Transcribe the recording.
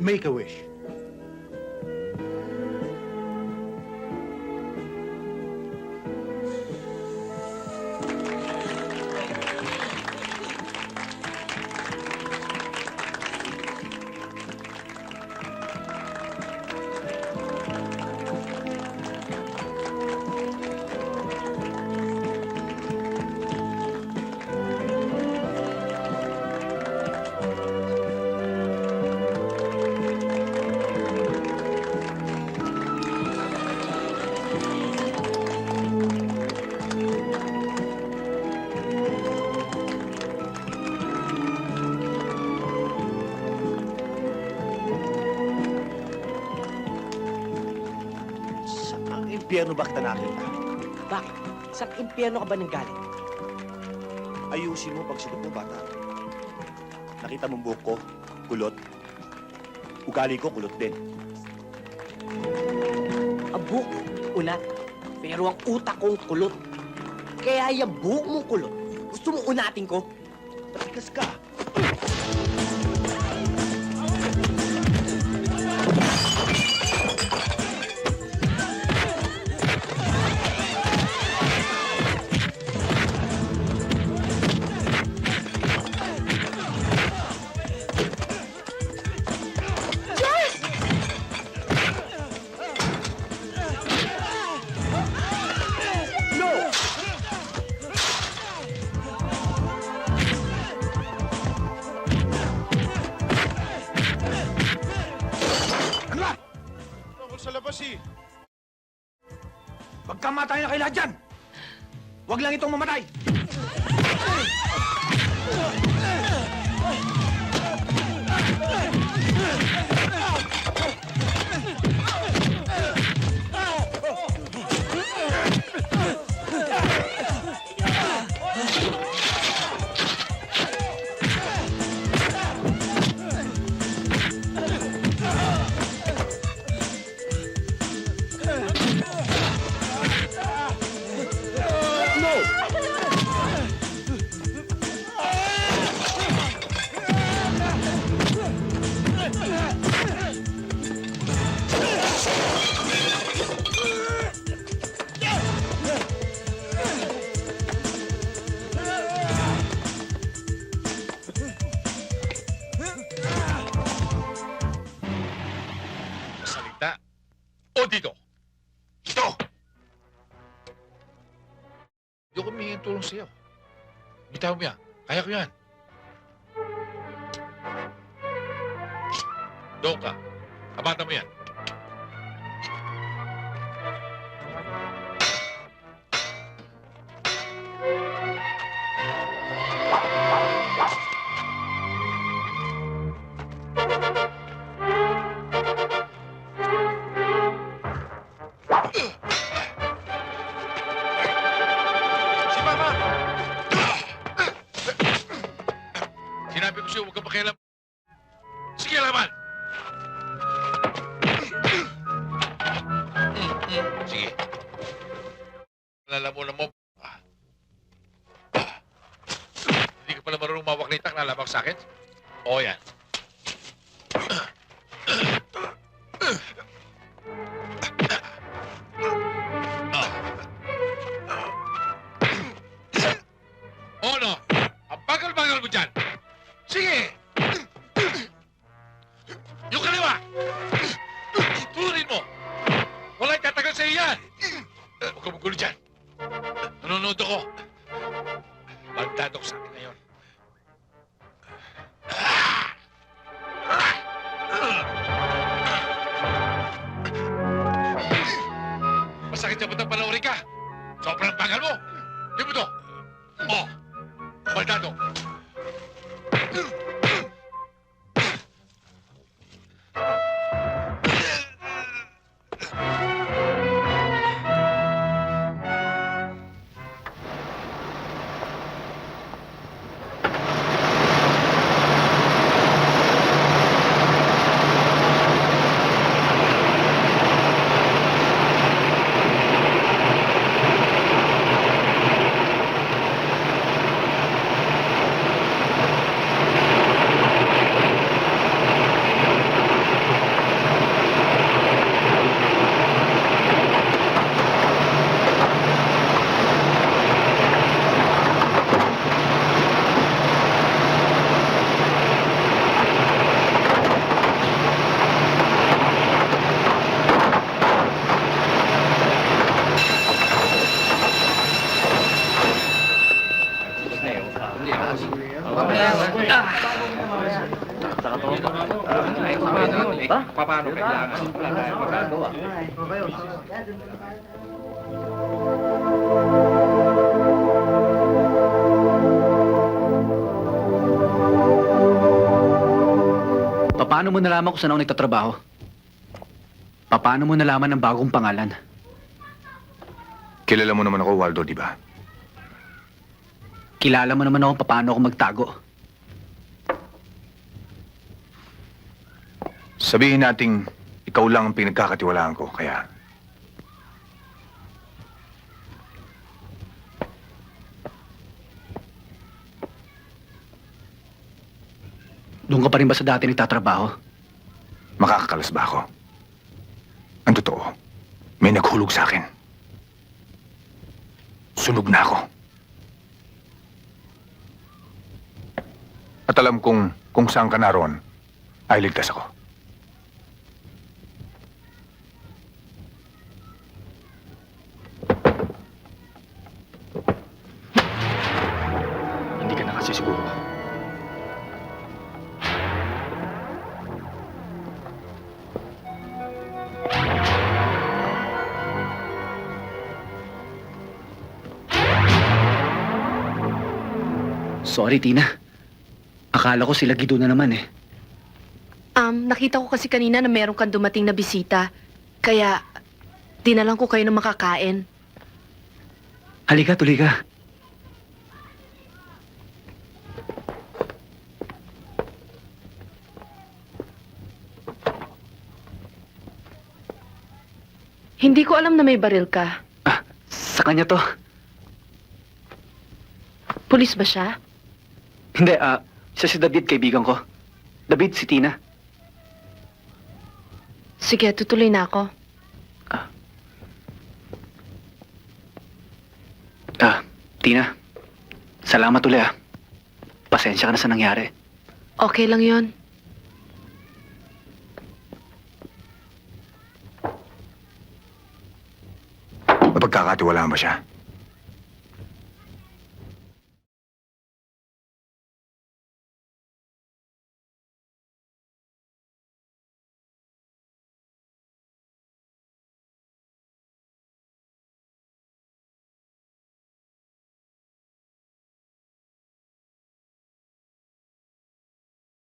Make a wish. Impyerno ba kita nakita? Bakit? Sa impyerno ka ba nang galing? Ayusin mo pagsunod mo, bata. Nakita mong buhok ko, kulot. Ugali ko, kulot din. Ang buhok, unat. Pero ang utak kong kulot. Kaya yung buhok mong kulot, gusto mo unatin ko? Patikas ka. Tungkol sa labas eh. Magkamatay na kayo lahat dyan! Huwag lang itong mamatay! Salita. O dito. Dito! Hindi ako humingi ng tulong sa'yo. Bitaw mo yan. Kaya ko yan. Doon ka. Abata mo yan. Si Mama! Sinabi ko sa'yo, huwag kang pakialam. Sige, laban! Sige. Lalamunan mo. Ah. Hindi ka pala marunong mawak ng itak na lamang sa akin? Oo yan. gumugulo dyan. Nanonood ako. Ang dadok sa akin ngayon. Masakit na ba ng palauri ka? Sobrang pangal mo! Ah! Paano kailangan? Wala tayong magagawa. Paano mo nalaman kung saan ako nagtatrabaho? Paano mo nalaman ang bagong pangalan? Kilala mo naman ako, Waldo, di ba? Kilala mo naman ako paano ako magtago. Sabihin nating ikaw lang ang pinagkakatiwalaan ko, kaya... Doon ka pa rin ba sa dati nagtatrabaho? Makakakalas ba ako? Ang totoo, may naghulog sa akin. Sunog na ako. At alam kong kung saan ka naroon, ay ligtas ako. Hindi ka na kasi siguro. Sorry, Tina. Akala ko sila Gido na naman eh. Um, nakita ko kasi kanina na meron kang dumating na bisita. Kaya, dinalang ko kayo ng makakain. Halika, tuloy ka. Hindi ko alam na may baril ka. Ah, sa kanya to. Pulis ba siya? Hindi, ah, siya si David, kaibigan ko. David, si Tina. Sige, tutuloy na ako. Ah, Tina. Salamat ulit ah. Pasensya ka na sa nangyari. Okay lang yon. Mapagkakatiwalaan ba siya?